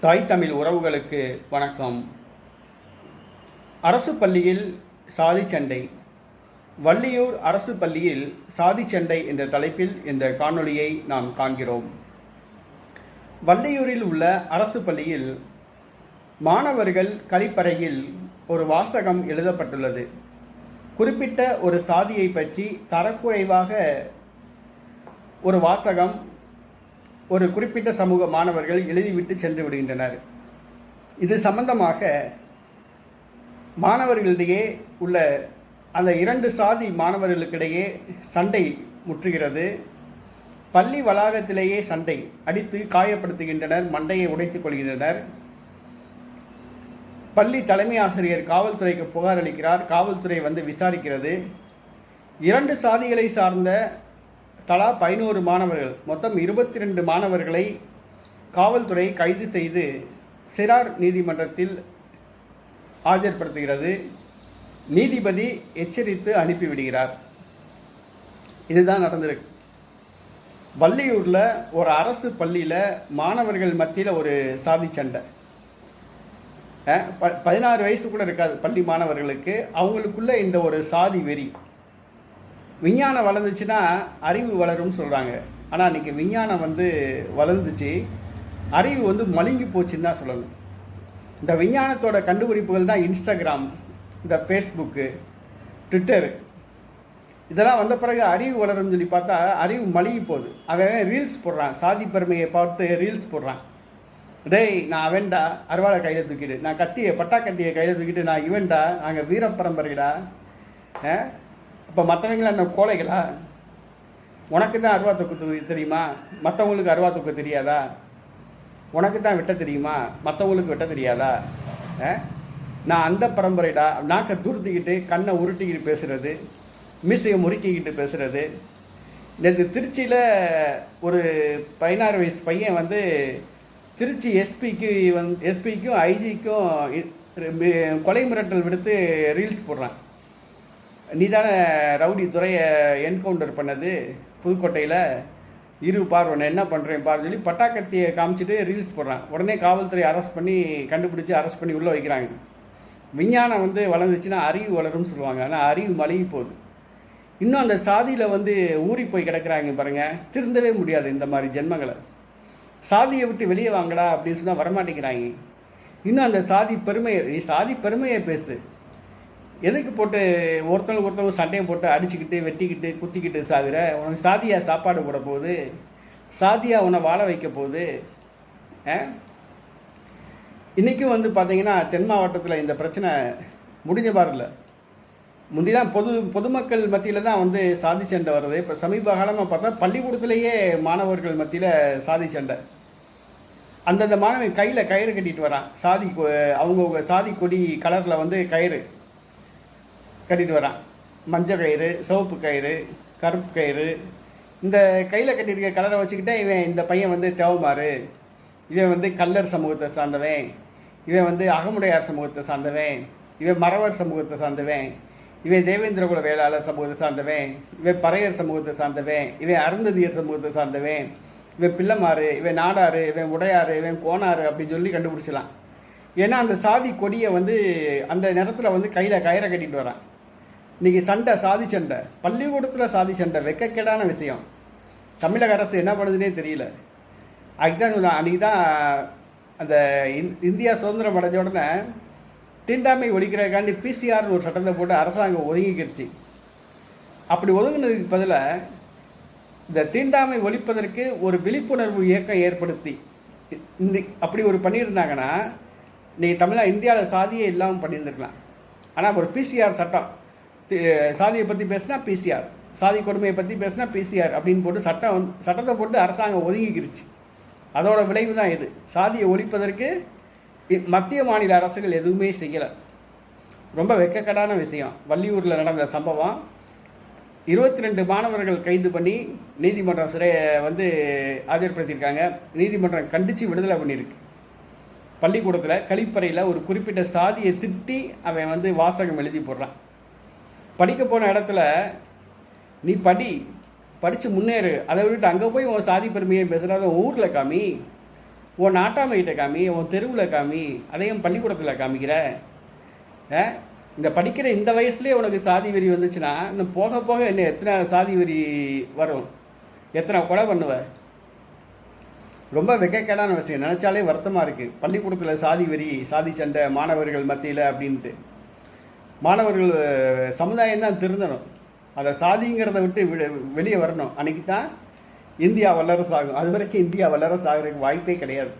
தாய் தமிழ் உறவுகளுக்கு வணக்கம். அரசு பள்ளியில் சாதி சண்டை. வள்ளியூர் அரசு பள்ளியில் சாதி சண்டை என்ற தலைப்பில் இந்த காணொளியை நாம் காண்கிறோம். வள்ளியூரில் உள்ள அரசு பள்ளியில் மாணவர்கள் கழிப்பறையில் ஒரு வாசகம் எழுதப்பட்டுள்ளது. குறிப்பிட்ட ஒரு சாதியை பற்றி தரக்குறைவாக ஒரு வாசகம் ஒரு குறிப்பிட்ட சமூக மாணவர்கள் எழுதிவிட்டு சென்று விடுகின்றனர். இது சம்பந்தமாக மாணவர்களிடையே உள்ள அந்த இரண்டு சாதி மாணவர்களுக்கிடையே சண்டை முற்றுகிறது. பள்ளி வளாகத்திலேயே சண்டை அடித்து காயப்படுத்துகின்றனர் மண்டையை உடைத்துக் கொள்கின்றனர். பள்ளி தலைமை ஆசிரியர் காவல்துறைக்கு புகார் அளிக்கிறார் காவல்துறை வந்து விசாரிக்கிறது. இரண்டு சாதிகளை சார்ந்த தலா பதினோரு மாணவர்கள் மொத்தம் இருபத்தி ரெண்டு மாணவர்களை காவல்துறை கைது செய்து சிறார் நீதிமன்றத்தில் ஆஜர்படுத்துகிறது. நீதிபதி எச்சரித்து அனுப்பிவிடுகிறார். இதுதான் நடந்திருக்கு. வள்ளியூரில் ஒரு அரசு பள்ளியில் மாணவர்கள் மத்தியில் ஒரு சாதி சண்டை. ப பதினாறு வயசு கூட இருக்காது பள்ளி மாணவர்களுக்கு. அவங்களுக்குள்ள இந்த ஒரு சாதி வெறி. விஞ்ஞானம் வளர்ந்துச்சுன்னா அறிவு வளரும்னு சொல்கிறாங்க ஆனால் இன்றைக்கி விஞ்ஞானம் வந்து வளர்ந்துச்சு. அறிவு வந்து மழுங்கி போச்சுன்னு தான் சொல்லணும். இந்த விஞ்ஞானத்தோட கண்டுபிடிப்புகள் தான் இன்ஸ்டாகிராம் இந்த ஃபேஸ்புக்கு ட்விட்டர் இதெல்லாம் வந்த பிறகு அறிவு வளரும்னு சொல்லி பார்த்தா அறிவு மழுகி போகுது. அவன் ரீல்ஸ் போடுறான். சாதி பெருமையை பார்த்து ரீல்ஸ் போடுறான். டேய் நான் அவன்டா அருவாளை கையில் தூக்கிட்டு நான் கத்தியை பட்டா கத்தியை கையில் தூக்கிட்டு நான் இவன்டா நாங்கள் வீரப்பரம்பரைடா. அப்போ மற்றவங்கள என்ன கோழைகளா? உனக்கு தான் அருவா தூக்கு தெரியுமா? மற்றவங்களுக்கு அருவா தூக்க தெரியாதா? உனக்கு தான் வெட்ட தெரியுமா? மற்றவங்களுக்கு வெட்ட தெரியாதா? ஆ? நான் அந்த பரம்பரைடா நாக்கை துருத்திக்கிட்டு கண்ணை உருட்டிக்கிட்டு பேசுகிறது மீசையை முறுக்கிக்கிட்டு பேசுகிறது நேற்று திருச்சியில் ஒரு பதினாறு வயசு பையன் வந்து திருச்சி எஸ்பிக்கு வந் எஸ்பிக்கும் ஐஜிக்கும் கொலை மிரட்டல் விடுத்து ரீல்ஸ் போடுறான். நீ தானே ரவுடி துறையை என்கவுண்டர் பண்ணது? புதுக்கோட்டையில் இரு பார்வை என்ன பண்ணுறேன் பார் சொல்லி பட்டாக்கத்தியை காமிச்சிட்டு ரீல்ஸ் போடுறான். உடனே காவல்துறை அரெஸ்ட் பண்ணி கண்டுபிடிச்சி அரெஸ்ட் பண்ணி உள்ளே வைக்கிறாங்க. விஞ்ஞானம் வந்து வளர்ந்துச்சுன்னா அறிவு வளரும்னு சொல்லுவாங்க. ஆனால் அறிவு மழுகி போகுது. இன்னும் அந்த சாதியில் வந்து ஊறி போய் கிடக்கிறாங்க பாருங்கள் திருந்தவே முடியாது இந்த மாதிரி ஜென்மங்களை. சாதியை விட்டு வெளியே வாங்கடா அப்படின்னு சொன்னால் வரமாட்டேங்கிறாங்க. இன்னும் அந்த சாதி பெருமையை நீ சாதி பெருமையை பேசு. எதுக்கு போட்டு ஒருத்தவங்க ஒருத்தவங்க சண்டையை போட்டு அடிச்சுக்கிட்டு வெட்டிக்கிட்டு குத்திக்கிட்டு சாகுற? உனக்கு சாதியாக சாப்பாடு போட போகுது? சாதியாக உன்னை வாழ வைக்க போகுது? ஆ? வந்து பார்த்தீங்கன்னா தென் மாவட்டத்தில் இந்த பிரச்சனை முடிஞ்ச பாரு இல்லை. முந்திலாம் பொது பொதுமக்கள் மத்தியில் தான் வந்து சாதி சண்டை வருது. இப்போ சமீப காலமாக பார்த்தா பள்ளிக்கூடத்துலேயே மாணவர்கள் மத்தியில் சாதி சண்டை. அந்தந்த மாணவன் கையில் கயிறு கட்டிட்டு வரான். சாதி அவங்கவுங்க சாதி கொடி கலரில் வந்து கயிறு. கட்டிட்டு வரான். மஞ்சள் கயிறு சிவப்பு கயிறு கருப்பு கயிறு. இந்த கையில் கட்டியிருக்க கலரை வச்சுக்கிட்டே இவன் இந்த பையன் வந்து தேவமாறு இவன் வந்து கல்லர் சமூகத்தை சார்ந்தவன். இவன் வந்து அகமுடையார் சமூகத்தை சார்ந்தவன். இவன் மறவர் சமூகத்தை சார்ந்தவன். இவன் தேவேந்திரகுல வேளாளர் சமூகத்தை சார்ந்தவன். இவன் பறையர் சமூகத்தை சார்ந்தவன். இவன் அருந்ததியர் சமூகத்தை சார்ந்தவன். இவன் பிள்ளைமாறு இவன் நாடாறு இவன் உடையாறு இவன் கோணாறு அப்படின்னு சொல்லி கண்டுபிடிச்சலாம் ஏன்னா அந்த சாதி கொடியை வந்து அந்த நேரத்தில் வந்து கையில் கயிறை கட்டிட்டு வரான். இன்னைக்கு சண்டை சாதி சண்டை. பள்ளிக்கூடத்தில் சாதி சண்டை வெக்கக்கேடான விஷயம். தமிழக அரசு என்ன பண்ணுதுன்னே தெரியல. அதுதான் சொல்லுவேன் அன்றைக்கி தான் அந்த இந்தியா சுதந்திரம் அடைஞ்ச உடனே தீண்டாமை ஒழிக்கிறதுக்காண்டி பிசிஆர்னு ஒரு சட்டத்தை போட்டு அரசாங்கம் ஒதுங்கிக்கிடுச்சு. அப்படி ஒதுங்கினதுக்கு பதிலாக இந்த தீண்டாமை ஒழிப்பதற்கு ஒரு விழிப்புணர்வு இயக்கம் ஏற்படுத்தி இந்த அப்படி ஒரு பண்ணியிருந்தாங்கன்னா நீங்கள் தமிழா இந்தியாவில் சாதியே இல்லாமல் பண்ணியிருந்துருக்கலாம். ஆனால் ஒரு பிசிஆர் சட்டம் சாதியை பற்றி பேசினா பிசிஆர் சாதி கொடுமையை பற்றி பேசினா பிசிஆர் அப்படின்னு போட்டு சட்டம் வந்து- சட்டத்தை போட்டு அரசாங்கம் ஒதுங்கிக்கிருச்சு. அதோட விளைவு தான் இது. சாதியை ஒழிப்பதற்கு மத்திய மாநில அரசுகள் எதுவுமே செய்யலை. ரொம்ப வெக்கக்கடான விஷயம். வள்ளியூரில் நடந்த சம்பவம். இருபத்தி ரெண்டு மாணவர்கள் கைது பண்ணி நீதிமன்றம் சிறையை வந்து ஆஜர்படுத்தியிருக்காங்க. நீதிமன்றம் கண்டித்து விடுதலை பண்ணியிருக்கு. பள்ளிக்கூடத்தில் கழிப்பறையில் ஒரு குறிப்பிட்ட சாதியை திட்டி அவன் வந்து வாசகம் எழுதி போடுறான். படிக்க போன இடத்துல நீ படி படித்து முன்னேறு. அதை விட்டுட்டு அங்கே போய் உன் சாதி பெருமையை பேசுகிறாத ஊரில் காமி உன் நாட்டாமைகிட்ட காமி உன் தெருவில் காமி அதையும் பள்ளிக்கூடத்தில் காமிக்கிற? ஆ? இந்த படிக்கிற இந்த வயசுலேயே உனக்கு சாதி வெறி வந்துச்சுன்னா இன்னும் போக போக என்ன எத்தனை சாதி வெறி வரும்? எத்தனை கொலை பண்ணுவ? ரொம்ப வெக்கக்கேடான விஷயம். நினச்சாலே வருத்தமாக இருக்குது பள்ளிக்கூடத்தில் சாதி வெறி சாதி சண்டை மாணவர்கள் மத்தியில் அப்படின்ட்டு. மாணவர்கள் சமுதாயம் தான் திருந்தணும். அதை சாதிங்கிறத விட்டு வெளியே வரணும். அன்றைக்கி தான் இந்தியா வல்லரசு ஆகும் அது வரைக்கும் இந்தியா வல்லரசு ஆகிறதுக்கு வாய்ப்பே கிடையாது.